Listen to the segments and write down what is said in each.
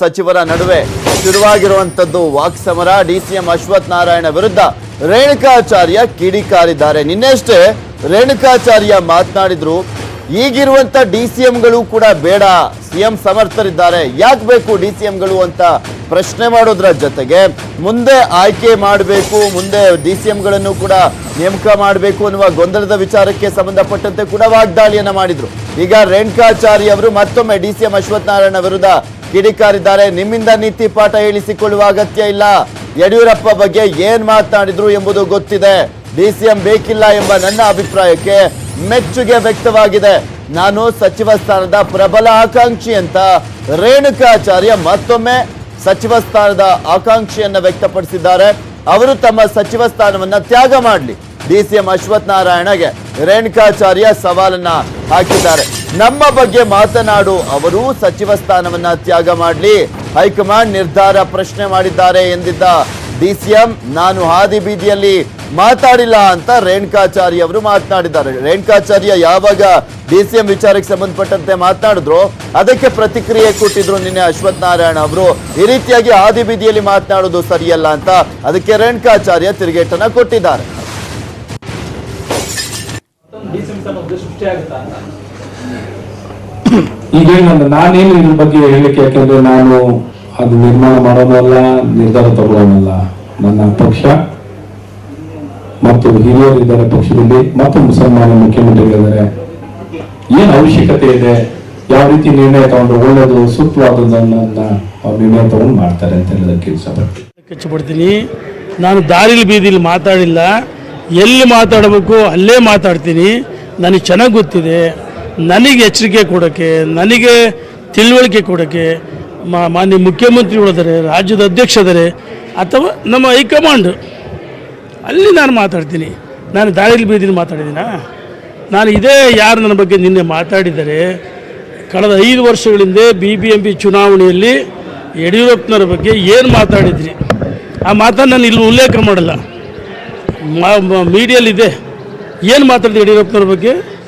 ಸಚಿವರ ನಡುವೆ ಶುರುವಾಗಿರುವಂತದ್ದು ವಾಕ್ಸಮರ ಡಿಸಿಎಂ ಅಶ್ವಥ್ ನಾರಾಯಣ ವಿರುದ್ಧ ರೇಣುಕಾಚಾರ್ಯ ಕಿಡಿಕಾರಿದ್ದಾರೆ. ನಿನ್ನೆಷ್ಟೇ ರೇಣುಕಾಚಾರ್ಯ ಮಾತನಾಡಿದ್ರು ಈಗಿರುವಂತ ಡಿಸಿಎಂಗಳು ಕೂಡ ಬೇಡ, ಸಿಎಂ ಸಮರ್ಥರಿದ್ದಾರೆ, ಯಾಕೆ ಬೇಕು ಡಿಸಿಎಂಗಳು ಅಂತ ಪ್ರಶ್ನೆ ಮಾಡೋದ್ರ ಜೊತೆಗೆ ಮುಂದೆ ಆಯ್ಕೆ ಮಾಡಬೇಕು, ಮುಂದೆ ಡಿಸಿಎಂಗಳನ್ನು ಕೂಡ ನೇಮಕ ಮಾಡಬೇಕು ಅನ್ನುವ ಗೊಂದಲದ ವಿಚಾರಕ್ಕೆ ಸಂಬಂಧಪಟ್ಟಂತೆ ಕೂಡ ವಾಗ್ದಾಳಿಯನ್ನ ಮಾಡಿದ್ರು. ಈಗ ರೇಣುಕಾಚಾರ್ಯ ಅವರು ಮತ್ತೊಮ್ಮೆ ಡಿಸಿಎಂ ಅಶ್ವಥ್ ನಾರಾಯಣ ವಿರುದ್ಧ ಕಿಡಿಕಾರಿದ್ದಾರೆ. ನಿಮ್ಮಿಂದ ನೀತಿ ಪಾಠ ಹೇಳಿಸಿಕೊಳ್ಳುವ ಅಗತ್ಯ ಇಲ್ಲ. ಯಡಿಯೂರಪ್ಪ ಬಗ್ಗೆ ಏನ್ ಮಾತನಾಡಿದ್ರು ಎಂಬುದು ಗೊತ್ತಿದೆ. ಡಿಸಿಎಂ ಬೇಕಿಲ್ಲ ಎಂಬ ನನ್ನ ಅಭಿಪ್ರಾಯಕ್ಕೆ ಮೆಚ್ಚುಗೆ ವ್ಯಕ್ತವಾಗಿದೆ. ನಾನು ಸಚಿವ ಸ್ಥಾನದ ಪ್ರಬಲ ಆಕಾಂಕ್ಷಿ ಅಂತ ರೇಣುಕಾಚಾರ್ಯ ಮತ್ತೊಮ್ಮೆ ಸಚಿವ ಸ್ಥಾನದ ಆಕಾಂಕ್ಷೆಯನ್ನ ವ್ಯಕ್ತಪಡಿಸಿದ್ದಾರೆ. ಅವರು ತಮ್ಮ ಸಚಿವ ಸ್ಥಾನವನ್ನ ತ್ಯಾಗ ಮಾಡಲಿ. ಡಿಸಿಎಂ ಅಶ್ವಥ್ ನಾರಾಯಣಗೆ ರೇಣುಕಾಚಾರ್ಯ ಸವಾಲನ್ನ ಹಾಕಿದ್ದಾರೆ. ನಮ್ಮ ಬಗ್ಗೆ ಮಾತನಾಡು, ಅವರು ಸಚಿವ ಸ್ಥಾನವನ್ನ ತ್ಯಾಗ ಮಾಡಲಿ, ಹೈಕಮಾಂಡ್ ನಿರ್ಧಾರ ಪ್ರಶ್ನೆ ಮಾಡಿದ್ದಾರೆ ಎಂದಿದ್ದ ಡಿಸಿಎಂ ನಾನು ಹಾದಿ ಬೀದಿಯಲ್ಲಿ ಮಾತಾಡಿಲ್ಲ ಅಂತ ರೇಣುಕಾಚಾರ್ಯ ಅವರು ಮಾತನಾಡಿದ್ದಾರೆ. ರೇಣುಕಾಚಾರ್ಯ, ಯಾವಾಗ ಡಿಸಿಎಂ ವಿಚಾರಕ್ಕೆ ಸಂಬಂಧಪಟ್ಟಂತೆ ಮಾತನಾಡಿದ್ರು, ಅದಕ್ಕೆ ಪ್ರತಿಕ್ರಿಯೆ ಕೊಟ್ಟಿದ್ರು ನಿನ್ನೆ ಅಶ್ವಥ್ ನಾರಾಯಣ ಅವರು. ಈ ರೀತಿಯಾಗಿ ಹಾದಿ ಬೀದಿಯಲ್ಲಿ ಮಾತನಾಡೋದು ಸರಿಯಲ್ಲ ಅಂತ ಅದಕ್ಕೆ ರೇಣುಕಾಚಾರ್ಯ ತಿರುಗೇಟನ್ನ ಕೊಟ್ಟಿದ್ದಾರೆ. ಡಿಸಿಎಂ ಹುದ್ದೆ ಸೃಷ್ಟಿಯಾಗುತ್ತಾ ಅಂತ ಈಗ ನಾನು ನಾನೇನು ಇದ್ರ ಬಗ್ಗೆ ಹೇಳಲಿಕ್ಕೆ ಯಾಕೆಂದ್ರೆ ನಾನು ಅದು ನಿರ್ಮಾಣ ಮಾಡೋದಲ್ಲ ನಿರ್ಧಾರ ತಗೊಳ್ಳೋನಲ್ಲ. ನನ್ನ ಪಕ್ಷ ಮತ್ತು ಹಿರಿಯರಿದ್ದಾರೆ ಪಕ್ಷದಲ್ಲಿ ಮತ್ತು ಮುಸಲ್ಮಾನ ಮುಖ್ಯಮಂತ್ರಿಗಳಿದ್ದಾರೆ. ಏನು ಅವಶ್ಯಕತೆ ಇದೆ? ಯಾವ ರೀತಿ ನಿರ್ಣಯ ತಗೊಂಡು ಒಳ್ಳೆಯದು ಸೂಕ್ತವಾದದನ್ನ ಅವ್ರು ನಿರ್ಣಯ ತಗೊಂಡು ಮಾಡ್ತಾರೆ ಅಂತ ಹೇಳೋದಕ್ಕೆ ಇಷ್ಟಪಡ್ತೀನಿ ಬಿಡ್ತೀನಿ ನಾನು ದಾರಿಲಿ ಬೀದಿಲಿ ಮಾತಾಡಿಲ್ಲ. ಎಲ್ಲಿ ಮಾತಾಡಬೇಕು, ಅಲ್ಲೇ ಮಾತಾಡ್ತೀನಿ. ನನಗೆ ಚೆನ್ನಾಗಿ ಗೊತ್ತಿದೆ. ನನಗೆ ಎಚ್ಚರಿಕೆ ಕೊಡೋಕ್ಕೆ, ನನಗೆ ತಿಳುವಳಿಕೆ ಕೊಡೋಕ್ಕೆ ಮಾನ್ಯ ಮುಖ್ಯಮಂತ್ರಿಗಳಿದ್ದಾರೆ ರಾಜ್ಯದ ಅಧ್ಯಕ್ಷದರೆ ಅಥವಾ ನಮ್ಮ ಹೈಕಮಾಂಡ್. ಅಲ್ಲಿ ನಾನು ಮಾತಾಡ್ತೀನಿ. ನಾನು ದಾಳಿಲಿ ಬೀದಿನ ಮಾತಾಡಿದ್ದೀನ? ನಾನು ಇದೇ ಯಾರು ನನ್ನ ಬಗ್ಗೆ ನಿನ್ನೆ ಮಾತಾಡಿದ್ದಾರೆ. ಕಳೆದ ಐದು ವರ್ಷಗಳಿಂದ ಬಿ ಬಿ ಎಂ ಪಿ ಚುನಾವಣೆಯಲ್ಲಿ ಯಡಿಯೂರಪ್ಪನವ್ರ ಬಗ್ಗೆ ಏನು ಮಾತಾಡಿದ್ರಿ? ಆ ಮಾತನ್ನು ನಾನು ಇಲ್ಲಿ ಉಲ್ಲೇಖ ಮಾಡಲ್ಲ. ಮೀಡಿಯಲ್ಲಿದೆ. ಏನು ಮಾತಾಡಿದೆ ಯಡಿಯೂರಪ್ಪನವ್ರ ಬಗ್ಗೆ?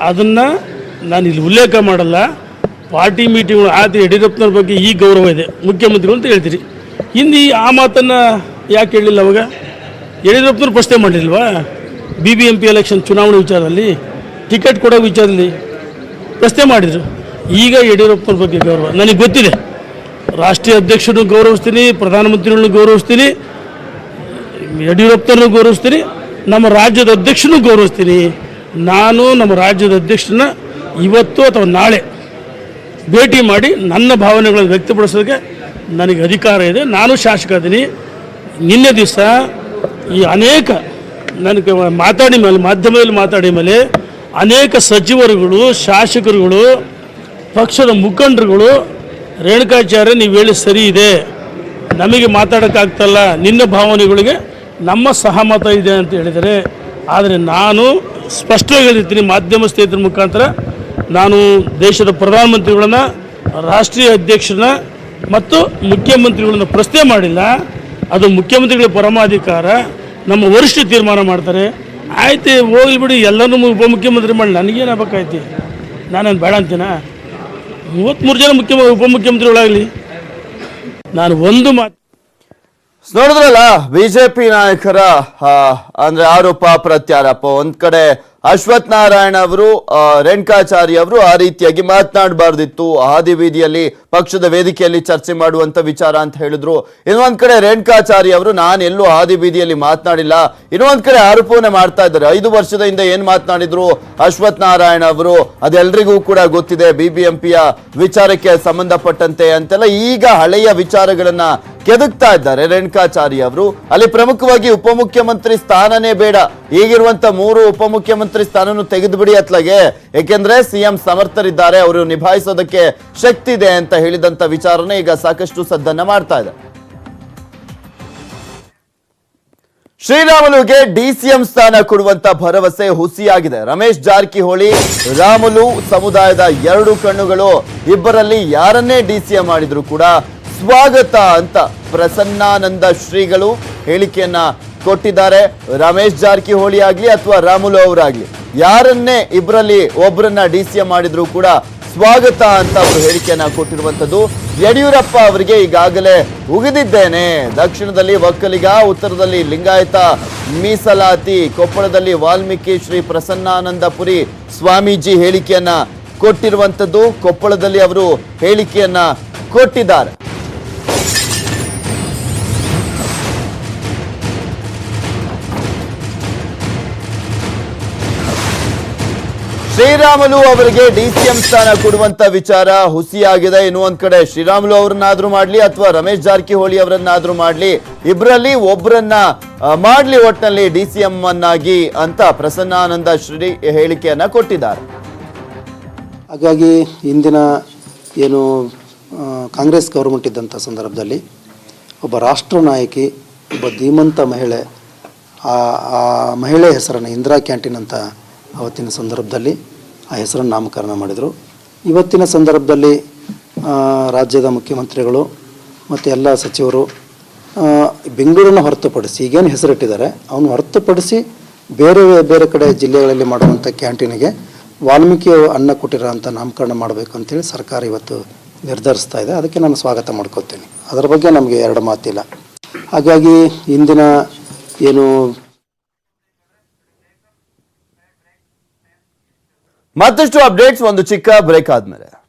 ಅದನ್ನು ನಾನು ಇಲ್ಲಿ ಉಲ್ಲೇಖ ಮಾಡಲ್ಲ. ಪಾರ್ಟಿ ಮೀಟಿಂಗ್ ಆದ ಯಡಿಯೂರಪ್ಪನವ್ರ ಬಗ್ಗೆ ಈ ಗೌರವ ಇದೆ. ಮುಖ್ಯಮಂತ್ರಿಗಳು ಅಂತ ಹೇಳ್ತೀರಿ. ಇನ್ನು ಈ- ಆ ಮಾತನ್ನು ಯಾಕೆ ಹೇಳಿಲ್ಲ ಅವಾಗ? ಯಡಿಯೂರಪ್ಪನವ್ರು ಪ್ರಶ್ನೆ ಮಾಡಿಲ್ವಾ B B M P election ಚುನಾವಣೆ ವಿಚಾರದಲ್ಲಿ, ಟಿಕೆಟ್ ಕೊಡೋ ವಿಚಾರದಲ್ಲಿ ಪ್ರಶ್ನೆ ಮಾಡಿದರು. ಈಗ ಯಡಿಯೂರಪ್ಪನವ್ರ ಬಗ್ಗೆ ಗೌರವ. ನನಗೆ ಗೊತ್ತಿದೆ. ರಾಷ್ಟ್ರೀಯ ಅಧ್ಯಕ್ಷರನ್ನು ಗೌರವಿಸ್ತೀನಿ, ಪ್ರಧಾನಮಂತ್ರಿಗಳನ್ನು ಗೌರವಿಸ್ತೀನಿ ಯಡಿಯೂರಪ್ಪನವ್ರನ್ನು ಗೌರವಿಸ್ತೀನಿ, ನಮ್ಮ ರಾಜ್ಯದ ಅಧ್ಯಕ್ಷನೂ ಗೌರವಿಸ್ತೀನಿ. ನಾನು ನಮ್ಮ ರಾಜ್ಯದ ಅಧ್ಯಕ್ಷನ ಇವತ್ತು ಅಥವಾ ನಾಳೆ ಭೇಟಿ ಮಾಡಿ ನನ್ನ ಭಾವನೆಗಳನ್ನು ವ್ಯಕ್ತಪಡಿಸೋದಕ್ಕೆ ನನಗೆ ಅಧಿಕಾರ ಇದೆ. ನಾನು ಶಾಸಕ ಇದ್ದೀನಿ ನಿನ್ನೆ ದಿವಸ ಈ ಅನೇಕ ನನಗೆ ಮಾತಾಡಿ ಮೇಲೆ, ಮಾಧ್ಯಮದಲ್ಲಿ ಮಾತಾಡಿ ಮೇಲೆ ಅನೇಕ ಸಚಿವರುಗಳು, ಶಾಸಕರುಗಳು, ಪಕ್ಷದ ಮುಖಂಡರುಗಳು, ರೇಣುಕಾಚಾರ್ಯ, ನೀವು ಹೇಳಿ ಸರಿ ಇದೆ. ನಮಗೆ ಮಾತಾಡೋಕ್ಕಾಗ್ತಲ್ಲ. ನಿನ್ನ ಭಾವನೆಗಳಿಗೆ ನಮ್ಮ ಸಹಮತ ಇದೆ ಅಂತ ಹೇಳಿದರೆ, ಆದರೆ ನಾನು ಸ್ಪಷ್ಟವಾಗಿ ಹೇಳಿರ್ತೀನಿ ಮಾಧ್ಯಮ ಸ್ನೇಹಿತರ ಮುಖಾಂತರ, ನಾನು ದೇಶದ ಪ್ರಧಾನಮಂತ್ರಿಗಳನ್ನ, ರಾಷ್ಟ್ರೀಯ ಅಧ್ಯಕ್ಷರನ್ನ ಮತ್ತು ಮುಖ್ಯಮಂತ್ರಿಗಳನ್ನ ಪ್ರಶ್ನೆ ಮಾಡಿಲ್ಲ. ಅದು ಮುಖ್ಯಮಂತ್ರಿಗಳ ಪರಮಾಧಿಕಾರ, ನಮ್ಮ ವರಿಷ್ಠ ತೀರ್ಮಾನ ಮಾಡ್ತಾರೆ. ಆಯ್ತು, ಹೋಗ್ಲಿ ಬಿಡಿ ಎಲ್ಲನೂ ಉಪಮುಖ್ಯಮಂತ್ರಿ ಮಾಡಿ. ನನಗೇನು ಆಗ್ಬೇಕಾಯ್ತು? ನಾನೇನು ಬೇಡ ಅಂತೀನ? ಮೂವತ್ತ್ಮೂರು ಜನ ಮುಖ್ಯ ಉಪಮುಖ್ಯಮಂತ್ರಿಗಳಾಗಲಿ ನಾನು ಒಂದು ಮಾತು ನೋಡಿದ್ರಲ್ಲ, ಬಿಜೆಪಿ ನಾಯಕರ ಅಂದ್ರೆ ಆರೋಪ ಪ್ರತ್ಯಾರೋಪ. ಒಂದ್ ಕಡೆ ಅಶ್ವಥ್ ನಾರಾಯಣ ಅವರು ರೇಣುಕಾಚಾರ್ಯ ಅವರು ಆ ರೀತಿಯಾಗಿ ಮಾತನಾಡಬಾರ್ದಿತ್ತು. ಹಾದಿ ಬೀದಿಯಲ್ಲಿ, ಪಕ್ಷದ ವೇದಿಕೆಯಲ್ಲಿ ಚರ್ಚೆ ಮಾಡುವಂತ ವಿಚಾರ ಅಂತ ಹೇಳಿದ್ರು. ಇನ್ನೊಂದ್ ಕಡೆ ರೇಣುಕಾಚಾರ್ಯ ಅವರು ನಾನು ಎಲ್ಲೂ ಹಾದಿ ಬೀದಿಯಲ್ಲಿ ಮಾತನಾಡಿಲ್ಲ. ಇನ್ನೊಂದ್ ಕಡೆ ಆರೋಪವನ್ನೇ ಮಾಡ್ತಾ ಇದ್ದಾರೆ. ಐದು ವರ್ಷದ ಹಿಂದೆ ಏನ್ ಮಾತನಾಡಿದ್ರು ಅಶ್ವಥ್ ನಾರಾಯಣ ಅವರು? ಅದೆಲ್ಲರಿಗೂ ಕೂಡ ಗೊತ್ತಿದೆ, ಬಿಬಿಎಂಪಿಯ ವಿಚಾರಕ್ಕೆ ಸಂಬಂಧಪಟ್ಟಂತೆ ಅಂತೆಲ್ಲ ಈಗ ಹಳೆಯ ವಿಚಾರಗಳನ್ನ ಕೆದಕ್ತಾ ಇದ್ದಾರೆ. ರೇಣುಕಾಚಾರ್ಯ ಅವರು. ಅಲ್ಲಿ ಪ್ರಮುಖವಾಗಿ ಉಪಮುಖ್ಯಮಂತ್ರಿ ಸ್ಥಾನನೇ ಬೇಡ. ಈಗಿರುವಂತ ಮೂರು ಉಪಮುಖ್ಯಮಂತ್ರಿ ಸ್ಥಾನನು ತೆಗೆದು ಬಿಡಿ ಅತ್ಲಾಗೆ. ಏಕೆಂದ್ರೆ ಸಿಎಂ ಸಮರ್ಥರಿದ್ದಾರೆ. ಅವರು ನಿಭಾಯಿಸೋದಕ್ಕೆ ಶಕ್ತಿ ಇದೆ ಅಂತ ಹೇಳಿದಂತ ವಿಚಾರನೇ ಈಗ ಸಾಕಷ್ಟು ಸದ್ದನ್ನ ಮಾಡ್ತಾ ಇದೆ. ಶ್ರೀರಾಮುಲುಗೆ ಡಿಸಿಎಂ ಸ್ಥಾನ ಕೊಡುವಂತ ಭರವಸೆ ಹುಸಿಯಾಗಿದೆ. ರಮೇಶ್ ಜಾರಕಿಹೊಳಿ, ರಾಮುಲು ಸಮುದಾಯದ ಎರಡು ಕಣ್ಣುಗಳು. ಇಬ್ಬರಲ್ಲಿ ಯಾರನ್ನೇ ಡಿಸಿಎಂ ಮಾಡಿದ್ರು ಕೂಡ ಸ್ವಾಗತ ಅಂತ ಪ್ರಸನ್ನಾನಂದ ಶ್ರೀಗಳು ಹೇಳಿಕೆಯನ್ನ ಕೊಟ್ಟಿದ್ದಾರೆ. ರಮೇಶ್ ಜಾರಕಿಹೊಳಿ ಆಗ್ಲಿ ಅಥವಾ ರಾಮುಲು ಅವರಾಗ್ಲಿ, ಯಾರನ್ನೇ ಇಬ್ಬರಲ್ಲಿ ಒಬ್ಬರನ್ನ ಡಿ ಸಿ ಎಂ ಮಾಡಿದ್ರು ಕೂಡ ಸ್ವಾಗತ ಅಂತ ಅವರು ಹೇಳಿಕೆಯನ್ನ ಕೊಟ್ಟಿರುವಂತದ್ದು ಯಡಿಯೂರಪ್ಪ ಅವರಿಗೆ ಈಗಾಗಲೇ ಉಗಿದಿದ್ದೇನೆ. ದಕ್ಷಿಣದಲ್ಲಿ ಒಕ್ಕಲಿಗ, ಉತ್ತರದಲ್ಲಿ ಲಿಂಗಾಯತ, ಮೀಸಲಾತಿ, ಕೊಪ್ಪಳದಲ್ಲಿ ವಾಲ್ಮೀಕಿ ಶ್ರೀ ಪ್ರಸನ್ನಾನಂದಪುರಿ ಸ್ವಾಮೀಜಿ ಹೇಳಿಕೆಯನ್ನ ಕೊಟ್ಟಿರುವಂತದ್ದು ಕೊಪ್ಪಳದಲ್ಲಿ ಅವರು ಹೇಳಿಕೆಯನ್ನ ಕೊಟ್ಟಿದ್ದಾರೆ. ಶ್ರೀರಾಮುಲು ಅವರಿಗೆ ಡಿಸಿಎಂ ಸ್ಥಾನ ಕೊಡುವಂತ ವಿಚಾರ ಹುಸಿಯಾಗಿದೆ. ಇನ್ನು ಒಂದ್ ಕಡೆ ಶ್ರೀರಾಮುಲು ಅವರನ್ನಾದ್ರೂ ಮಾಡ್ಲಿ ಅಥವಾ ರಮೇಶ್ ಜಾರಕಿಹೊಳಿ ಅವರನ್ನಾದ್ರೂ ಮಾಡ್ಲಿ ಇಬ್ಬರಲ್ಲಿ ಒಬ್ಬರನ್ನ ಮಾಡ್ಲಿ ಒಟ್ಟಿನಲ್ಲಿ ಡಿಸಿಎಂ ಅನ್ನಾಗಿ ಅಂತ ಪ್ರಸನ್ನಾನಂದ ಶ್ರೀ ಹೇಳಿಕೆಯನ್ನ ಕೊಟ್ಟಿದ್ದಾರೆ. ಹಾಗಾಗಿ ಇಂದಿನ ಏನು ಕಾಂಗ್ರೆಸ್ ಗೌರ್ಮೆಂಟ್ ಇದ್ದಂಥ ಸಂದರ್ಭದಲ್ಲಿ ಒಬ್ಬ ರಾಷ್ಟ್ರ ನಾಯಕಿ, ಒಬ್ಬ ಧೀಮಂತ ಮಹಿಳೆ ಆ ಮಹಿಳೆ ಹೆಸರನ್ನು ಇಂದಿರಾ ಕ್ಯಾಂಟೀನ್ ಅಂತ ಅವತ್ತಿನ ಸಂದರ್ಭದಲ್ಲಿ ಆ ಹೆಸರನ್ನು ನಾಮಕರಣ ಮಾಡಿದರು. ಇವತ್ತಿನ ಸಂದರ್ಭದಲ್ಲಿ ರಾಜ್ಯದ ಮುಖ್ಯಮಂತ್ರಿಗಳು ಮತ್ತು ಎಲ್ಲ ಸಚಿವರು ಬೆಂಗಳೂರನ್ನು ಹೊರತುಪಡಿಸಿ, ಈಗೇನು ಹೆಸರಿಟ್ಟಿದ್ದಾರೆ, ಅವನು ಹೊರತುಪಡಿಸಿ ಬೇರೆ ಬೇರೆ ಕಡೆ ಜಿಲ್ಲೆಗಳಲ್ಲಿ ಮಾಡುವಂಥ ಕ್ಯಾಂಟೀನಿಗೆ ವಾಲ್ಮೀಕಿ ಅನ್ನ ಕೊಟ್ಟಿರೋ ಅಂತ ನಾಮಕರಣ ಮಾಡಬೇಕು ಅಂತೇಳಿ ಸರ್ಕಾರ ಇವತ್ತು ನಿರ್ಧರಿಸ್ತಾ ಇದೆ. ಅದಕ್ಕೆ ನಾನು ಸ್ವಾಗತ ಮಾಡ್ಕೋತೀನಿ ಅದರ ಬಗ್ಗೆ ನಮಗೆ ಎರಡು ಮಾತಿಲ್ಲ. ಹಾಗಾಗಿ ಇಂದಿನ ಏನು ಮತ್ತಷ್ಟು ಅಪ್ಡೇಟ್ಸ್ ಒಂದು ಚಿಕ್ಕ ಬ್ರೇಕ್ ಆದ್ಮೇಲೆ.